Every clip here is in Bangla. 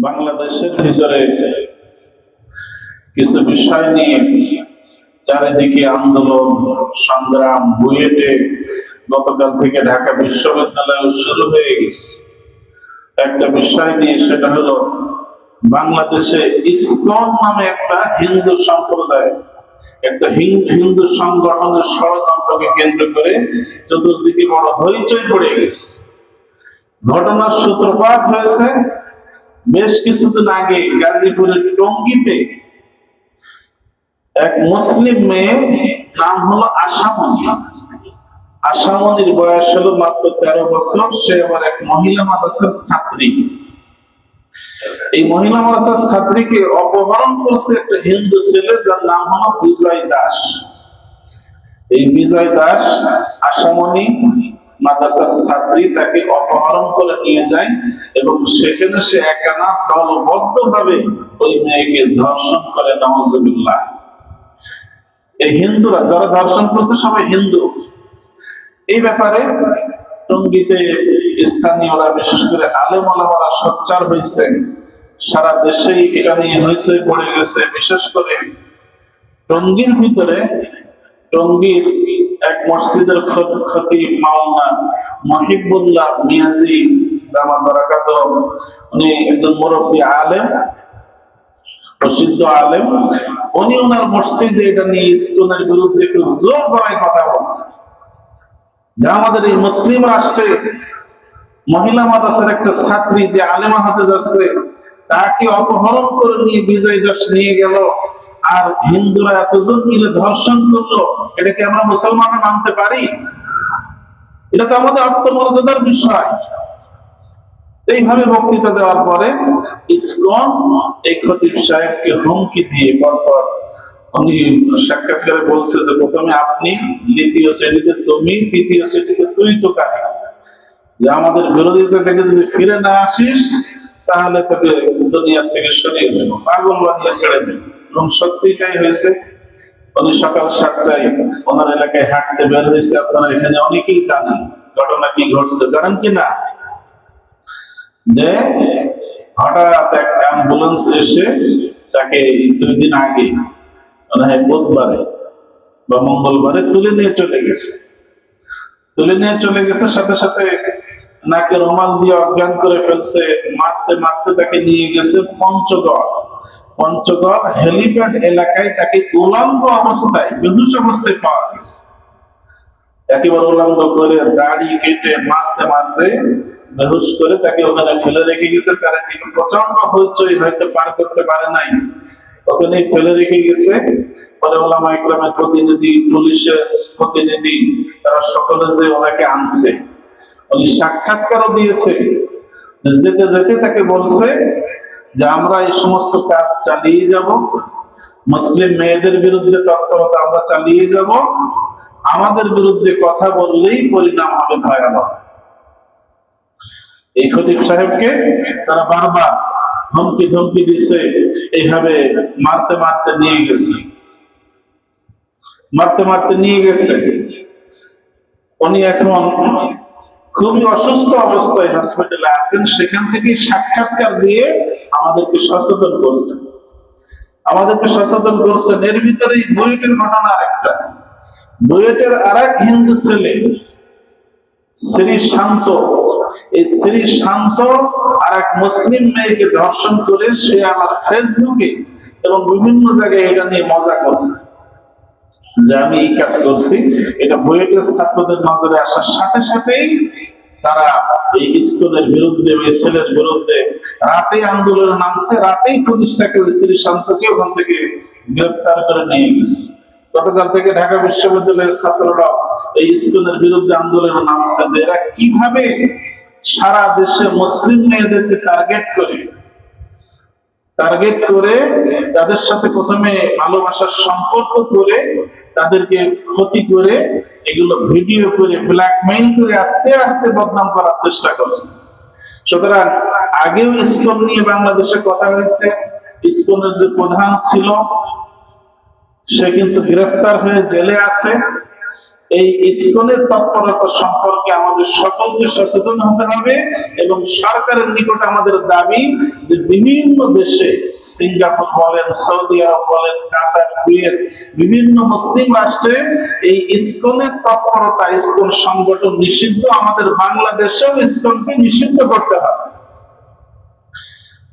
বাংলাদেশের ভিতরে কিছু বিষয় নিয়ে চারিদিকে আন্দোলন, সংগ্রাম, বুয়েটে গতকাল থেকে ঢাকা বিশ্ববিদ্যালয়ে শুরু হয়ে গেছে। একটা বিষয় নিয়ে সেটা হলো, বাংলাদেশে ইসকন নামে একটা হিন্দু সম্প্রদায়, একটা হিন- হিন্দু সংগঠনের ষড়যন্ত্রকে কেন্দ্র করে চতুর্দিকে বড় হইচই পড়ে গেছে। ঘটনার সূত্রপাত হয়েছে বেশ কিছুদিন আগে গাজীপুরের টঙ্গিতে এক মুসলিম মেয়ে নাম হলো আশামণি। আশামণির বয়স হলো মাত্র তেরো বছর, সে আবার এক মহিলা মাদ্রাসার ছাত্রী। এই মহিলা মাদ্রাসার ছাত্রীকে অপহরণ করছে একটা হিন্দু ছেলে যার নাম হলো বিজয় দাস। এই বিজয় দাস আশামণি মাদ্রাসার ছাত্রী তাকে অপহরণ করে নিয়ে যায় এবং সেখানে সে একানা দলবদ্ধ ভাবে ওই মেয়েকে ধর্ষণ করে নওয়াজবিল্লাহ এই হিন্দুরা যারা ধর্ষণ করছে সবাই হিন্দু। এই ব্যাপারে টঙ্গিতে স্থানীয়রা, বিশেষ করে আলেম আলামারা সোচ্চার হয়েছে। সারা দেশেই এটা নিয়ে হয়েছে পড়ে গেছে। বিশেষ করে টঙ্গীর ভিতরে টঙ্গীর এক মসজিদের খত- খতিব মাওলানা মহিবুল্লাহ মিয়াজি দামা বরাকাত। উনি একজন মুরব্বী আলেম, প্রসিদ্ধ আলেম। উনি ওনার মসজিদে এটা নিয়ে বিরুদ্ধে জোর গলায় কথা বলছে। আমাদের এই মুসলিম রাষ্ট্রে মহিলা মাদ্রাসার একটা ছাত্রী যে আলেমা হতে যাচ্ছে তাকে অপহরণ করে নিয়ে বিজয় দাস নিয়ে গেল। আর হিন্দুরা এতজন মিলে ধর্ষণ করল এটাকে আমরা মুসলমানরা মানতে পারি? এটা তো আমাদের আত্মমর্যাদার বিষয়। এইভাবে বক্তৃতা দেওয়ার পরে ইসকন এই খতিব সাহেবকে হুমকি দিয়ে পরপর উনি সাক্ষাৎকারে বলছে যে, প্রথমে আপনি, দ্বিতীয় শ্রেণীতে তুমি, তৃতীয় শ্রেণীতে তুই তো কাকে? যে আমাদের বিরোধিতা থেকে যদি ফিরে না আসিস, তাহলে তোকে দুনিয়ার থেকে সরিয়ে দেবো, পাগল বানিয়ে ছেড়ে দেবো। এবং সত্যি তাই হয়েছে। উনি সকাল সাতটায় ওনার এলাকায় হাঁটতে বের হয়েছে। আপনারা এখানে অনেকেই জানেন ঘটনা কি ঘটছে। জানেন যে হঠাৎ অ্যাম্বুলেন্স এসে তাকে দুই দিন আগে মনে হয় বুধবারে বা মঙ্গলবারে তুলে নিয়ে চলে গেছে। তুলে নিয়ে চলে গেছে, সাথে সাথে নাকে রুমাল দিয়ে অজ্ঞান করে ফেলছে। মারতে মারতে তাকে নিয়ে গেছে পঞ্চগড়। পঞ্চগড় হেলিপ্যাড এলাকায় তাকে উলঙ্গ অবস্থায়, বেহুশ অবস্থায় পাওয়া গেছে। একেবারে উলঙ্গ করে দাড়ি কেটে মারতে মারতে বেহুশ করে তাকে ওখানে ফেলে রেখে গেছে। চারিদিকে প্রচণ্ড হইচই হয়তো পার করতে পারে নাই। ওখানে ফেলে রেখে গেছে। পরে ওলামা ইকরামের প্রতিনিধি, পুলিশের প্রতিনিধি, তারা সকলে যে ওনাকে আনছে উনি সাক্ষাৎকারও দিয়েছে। যেতে যেতে তাকে বলছে যে আমরা এই সমস্ত কাজ চালিয়ে যাব। মুসলিম মেয়েদের বিরুদ্ধে তৎপরতা আমরা চালিয়ে যাব। আমাদের বিরুদ্ধে কথা বললেই পরিণাম হবে ভয়াবহ। এই খতিব সাহেবকে তারা বারবার ধমকি ধমকি দিচ্ছে, এইভাবে মারতে মারতে নিয়ে গেছে। মারতে মারতে নিয়ে গেছে। উনি এখন খুবই অসুস্থ অবস্থায় হসপিটালে আছেন, সেখান থেকে সাক্ষাৎকার দিয়ে আমাদেরকে সচেতন করছেন। আমাদেরকে সচেতন করছেন। এর ভিতরেই বুয়েটের ঘটনা আরেকটা। বুয়েটের আর এক হিন্দু ছেলে, শ্রী শান্ত, এই শ্রী শান্ত আর এক মুসলিম মেয়েকে ধর্ষণ করে সে আমার ফেসবুকে এবং বিভিন্ন জায়গায় এটা নিয়ে মজা করছে। যে আমি এই কাজ করছি, এটা বুয়েটের ছাত্রদের নজরে আসার সাথে সাথেই তারা এই স্কুলের বিরুদ্ধে ওই ছেলের বিরুদ্ধে রাতেই আন্দোলনে নামছে, রাতেই পুলিশটাকে ওই শ্রী শান্তকে ওখান থেকে গ্রেফতার করে নিয়ে গেছে। গতকাল থেকে ঢাকা বিশ্ববিদ্যালয়ের ছাত্ররা এই স্কুলের বিরুদ্ধে আন্দোলনে নামছে যে এরা কীভাবে সারা দেশে মুসলিম মেয়েদেরকে টার্গেট করে টার্গেট করে তাদের সাথে প্রথমে ভালোবাসার সম্পর্ক করে তাদেরকে ক্ষতি করে এগুলো ভিডিও করে ব্ল্যাকমেইল করে আস্তে আস্তে বদনাম করার চেষ্টা করছে। সুতরাং আগেও ইসকন নিয়ে বাংলাদেশে কথা হয়েছে, ইসকনের যে প্রধান ছিল, সে কিন্তু গ্রেফতার হয়ে জেলে আছে। এই ইসকনের তৎপরতা সম্পর্কে আমাদের সকলকে সচেতন হতে হবে এবং সরকারের নিকট আমাদের দাবি যে বিভিন্ন দেশে সিঙ্গাপুর বলেন, সৌদি আরব বলেন, কাতার, কুয়েত, বিভিন্ন মুসলিম রাষ্ট্রে এই ইসকনের তৎপরতা, ইসকন সংগঠন নিষিদ্ধ, আমাদের বাংলাদেশেও ইসকনকে নিষিদ্ধ করতে হবে।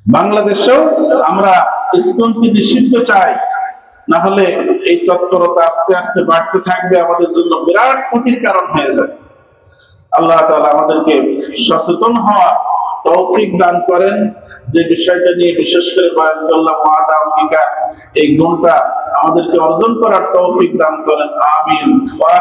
বাংলাদেশেও আমরা ইসকনকে নিষিদ্ধ চাই। না হলে এই তৎপরতা আস্তে আস্তে বাড়তে থাকবে, আমাদের জন্য বিরাট ক্ষতির কারণ হয়ে যাবে। আল্লাহ তাআলা আমাদেরকে সচেতন হওয়া তৌফিক দান করেন। যে বিষয়টা নিয়ে বিশেষ করে এই গুণটা আমাদেরকে অর্জন করার তৌফিক দান করেন। আমিন। ওয়া